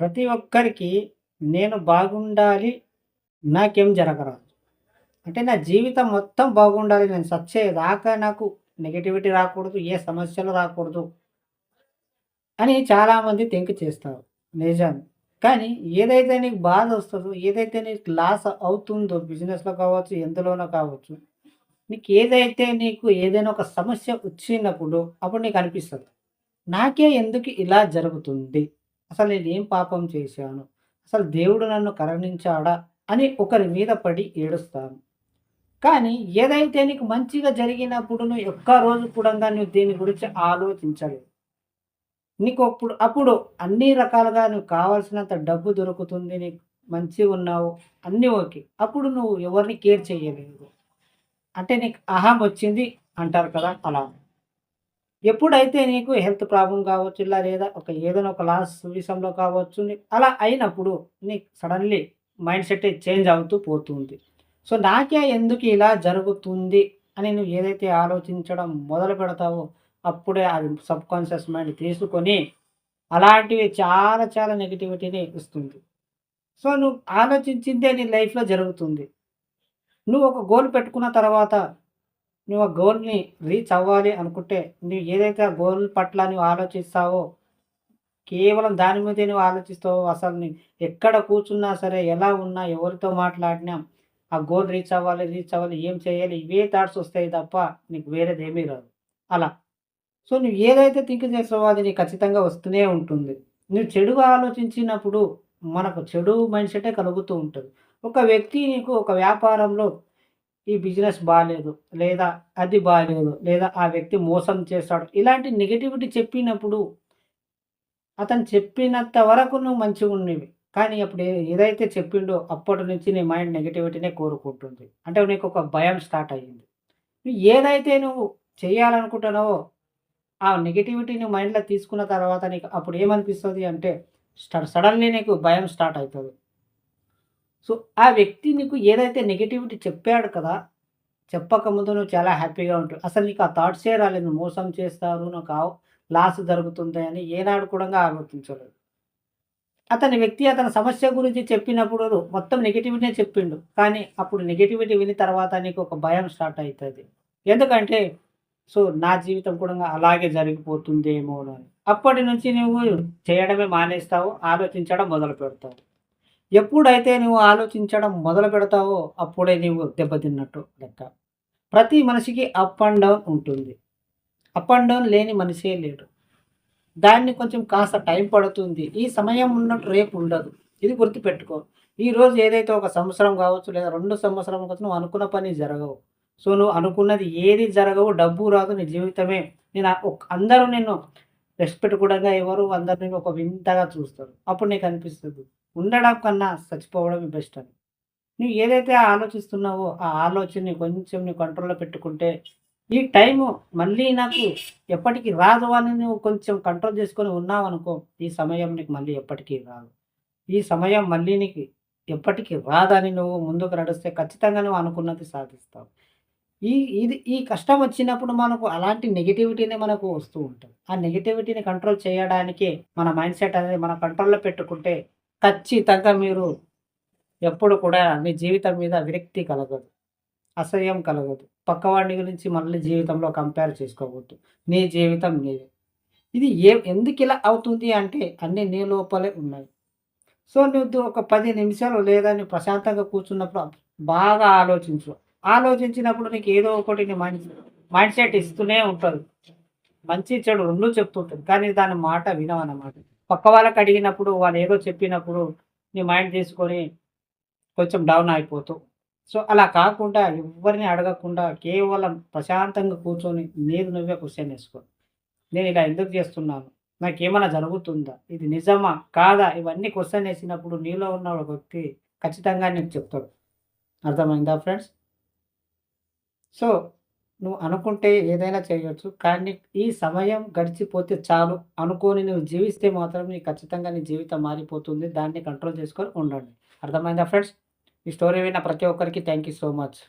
ప్రతి ఒక్కరికి నేను బాగుండాలి, నాకేం జరగరాదు. అంటే నా జీవితం మొత్తం బాగుండాలి. నేను సచ్చేదాకా నాకు నెగటివిటీ రాకూడదు. ఏ సమస్యలు రాకూడదు. అని చాలామంది థింక్ చేస్తారు. నిజం. కానీ ఏదైతే నీకు బాధ వస్తుందో ఏదైతే నీకు లాస్ అవుతుందో బిజినెస్‌లో కావచ్చు, ఎందులోనో కావచ్చు. నీకు ఏదైతే నీకు ఏదైనా ఒక సమస్య వచ్చినప్పుడు అప్పుడు నీకు అనిపిస్తుంది నాకే ఎందుకు ఇలా జరుగుతుంది? అసలు నేను ఏం పాపం చేశాను? అసలు దేవుడు నన్ను కరుణించాడా? అని ఒకరి మీద పడి ఏడుస్తాను. కానీ ఏదైతే నీకు మంచిగా జరిగినప్పుడు నువ్వు ఒక్క రోజు కూడా నువ్వు దీని గురించి ఆలోచించలేదు. నీకు అప్పుడు అప్పుడు అన్ని రకాలుగా నువ్వు కావాల్సినంత డబ్బు దొరుకుతుంది. నీకు మంచిగా ఉన్నావు అన్నీ ఓకే. అప్పుడు నువ్వు ఎవరిని కేర్ చేయలేదు. అంటే నీకు అహం వచ్చింది అంటారు కదా! అలా. ఎప్పుడైతే నీకు హెల్త్ ప్రాబ్లం కావచ్చు, ఇలా లేదా ఒక ఏదైనా ఒక లాస్ విషయంలో కావచ్చు, అలా అయినప్పుడు నీకు సడన్‌లీ మైండ్ సెట్ చేంజ్ అవుతూ పోతుంది. సో, నాకే ఎందుకు ఇలా జరుగుతుంది అని నువ్వు ఏదైతే ఆలోచించడం మొదలు పెడతావో, అప్పుడే అది సబ్‌కాన్షియస్ మైండ్ తీసుకొని అలాంటివి చాలా చాలా నెగటివిటీని ఇస్తుంది. సో, నువ్వు ఆలోచించిందే నీ లైఫ్‌లో జరుగుతుంది. నువ్వు ఒక గోల్ పెట్టుకున్న తర్వాత నువ్వు ఆ గోల్‌ని రీచ్ అవ్వాలి అనుకుంటే, నువ్వు ఏదైతే ఆ గోల్ పట్ల నువ్వు ఆలోచిస్తావో, కేవలం దాని మీదే నువ్వు ఆలోచిస్తావో, అసలు నీ ఎక్కడ కూర్చున్నా సరే, ఎలా ఉన్నా, ఎవరితో మాట్లాడినా, ఆ గోల్ రీచ్ అవ్వాలి, రీచ్ అవ్వాలి, ఏం చేయాలి, ఇవే థాట్స్ వస్తాయి తప్ప నీకు వేరేదేమీ రాదు. అలా. సో, నువ్వు ఏదైతే థింక్ చేస్తావో అది నీకు ఖచ్చితంగా వస్తూనే ఉంటుంది. నువ్వు చెడు ఆలోచించినప్పుడు మనకు చెడు మైండ్ సెటే కలుగుతూ ఉంటుంది ఒక వ్యక్తి నీకు ఒక వ్యాపారంలో ఈ బిజినెస్ బాగాలేదు లేదా అది బాగాలేదు లేదా ఆ వ్యక్తి మోసం చేస్తాడు. ఇలాంటి నెగటివిటీ చెప్పినప్పుడు అతను చెప్పినంత వరకు నువ్వు మంచిగుండేవి. కానీ అప్పుడు ఏ ఏదైతే చెప్పిండో అప్పటి నుంచి నీ మైండ్ నెగటివిటీనే కోరుకుంటుంది. అంటే నీకొక భయం స్టార్ట్ అయ్యింది. నువ్వు ఏదైతే నువ్వు చేయాలనుకుంటున్నావో, ఆ నెగిటివిటీని మైండ్‌లో తీసుకున్న తర్వాత నీకు అప్పుడు ఏమనిపిస్తుంది అంటే సడన్లీ నీకు భయం స్టార్ట్ అవుతుంది సో, ఆ వ్యక్తి నీకు ఏదైతే నెగటివిటీ చెప్పాడు కదా! చెప్పకముందు నువ్వు చాలా హ్యాపీగా ఉంటావు. అసలు నీకు ఆ థాట్సే రాలేదు. మోసం చేస్తారు, నాకు ఆవ్ లాస్ జరుగుతుంది అని ఏనాడు కూడా ఆలోచించలేదు. అతని వ్యక్తి అతని సమస్య గురించి చెప్పినప్పుడు మొత్తం నెగటివిటీనే చెప్పిండు. కానీ అప్పుడు నెగిటివిటీ విని తర్వాత నీకు ఒక భయం స్టార్ట్ అవుతుంది ఎందుకంటే, సో, నా జీవితం కూడా అలాగే జరిగిపోతుందేమోనని. అప్పటి నుంచి నువ్వు చేయడమే మానేస్తావు. ఆలోచించడం మొదలు పెడతావు. ఎప్పుడైతే నువ్వు ఆలోచించడం మొదలు పెడతావో, అప్పుడే నీవు దెబ్బతిన్నట్టు లెక్క. ప్రతి మనిషికి అప్ అండ్ డౌన్ ఉంటుంది. అప్ అండ్ డౌన్ లేని మనిషే లేడు. దాన్ని కొంచెం కాస్త టైం పడుతుంది. ఈ సమయం ఉన్నట్టు రేపు ఉండదు. ఇది గుర్తుపెట్టుకో. ఈరోజు ఏదైతే ఒక సంవత్సరం కావచ్చు, లేదా రెండు సంవత్సరం కావచ్చు, నువ్వు అనుకున్న పని జరగవు. సో, నువ్వు అనుకున్నది ఏది జరగవు, డబ్బు రాదు, నీ జీవితమే నేను అందరూ నిన్ను రెస్పెక్ట్ కూడా ఎవరు అందరినీ ఒక వింతగా చూస్తారు. అప్పుడు నీకు అనిపిస్తుంది ఉండడం కన్నా చచ్చిపోవడమే బెస్ట్ అని. నువ్వు ఏదైతే ఆలోచిస్తున్నావో, ఆ ఆలోచనని కొంచెం నీ కంట్రోల్‌లో పెట్టుకుంటే, ఈ టైము మళ్ళీ నాకు ఎప్పటికీ రాదు అని నువ్వు కొంచెం కంట్రోల్ చేసుకొని ఉన్నావనుకో, ఈ సమయం నీకు మళ్ళీ ఎప్పటికీ రాదు. ఈ సమయం మళ్ళీ నీకు ఎప్పటికీ రాదని నువ్వు ముందుకు నడిస్తే ఖచ్చితంగా నువ్వు అనుకున్నది సాధిస్తావు. ఈ ఇది ఈ కష్టం వచ్చినప్పుడు మనకు అలాంటి నెగటివిటీనే మనకు వస్తూ ఉంటుంది ఆ నెగిటివిటీని కంట్రోల్ చేయడానికే మన మైండ్ సెట్ అనేది మన కంట్రోల్‌లో పెట్టుకుంటే, ఖచ్చితంగా మీరు ఎప్పుడు కూడా మీ జీవితం మీద విరక్తి కలగదు. అసహ్యం కలగదు. పక్కవాడి గురించి మళ్ళీ జీవితంలో కంపేర్ చేసుకోవద్దు. నీ జీవితం నీదే. ఇది ఏ ఇలా అవుతుంది అంటే అన్నీ నీ లోపలే ఉన్నాయి. సో, నువ్వు ఒక పది నిమిషాలు లేదా నువ్వు ప్రశాంతంగా కూర్చున్నప్పుడు బాగా ఆలోచించు. ఆలోచించినప్పుడు నీకు ఏదో ఒకటి నీ మైండ్ మైండ్ సెట్ ఇస్తూనే ఉంటుంది మంచి, చెడు రెండు చెప్తుంటుంది కానీ దాని మాట వినవన్నమాట. పక్క వాళ్ళకి అడిగినప్పుడు వాళ్ళు ఏదో చెప్పినప్పుడు నీ మైండ్ తీసుకొని కొంచెం డౌన్ అయిపోతూ సో, అలా కాకుండా ఎవ్వరిని అడగకుండా కేవలం ప్రశాంతంగా కూర్చొని నేను నువ్వే క్వశ్చన్ వేసుకో నేను ఇలా ఎందుకు చేస్తున్నాను? నాకేమైనా జరుగుతుందా? ఇది నిజమా? కాదా? ఇవన్నీ క్వశ్చన్ వేసినప్పుడు నీలో ఉన్న ఒక వ్యక్తి ఖచ్చితంగా నీకు చెప్తాడు. అర్థమైందా ఫ్రెండ్స్? సో, నువ్వు అనుకుంటే ఏదైనా చేయొచ్చు. కానీ ఈ సమయం గడిచిపోతే చాలు అనుకోని నువ్వు జీవిస్తే మాత్రం నీకు ఖచ్చితంగా నీ జీవితం మారిపోతుంది. దాన్ని కంట్రోల్ చేసుకొని ఉండండి. అర్థమైందా ఫ్రెండ్స్? ఈ స్టోరీ విన్న ప్రతి ఒక్కరికి థ్యాంక్ యూ సో మచ్.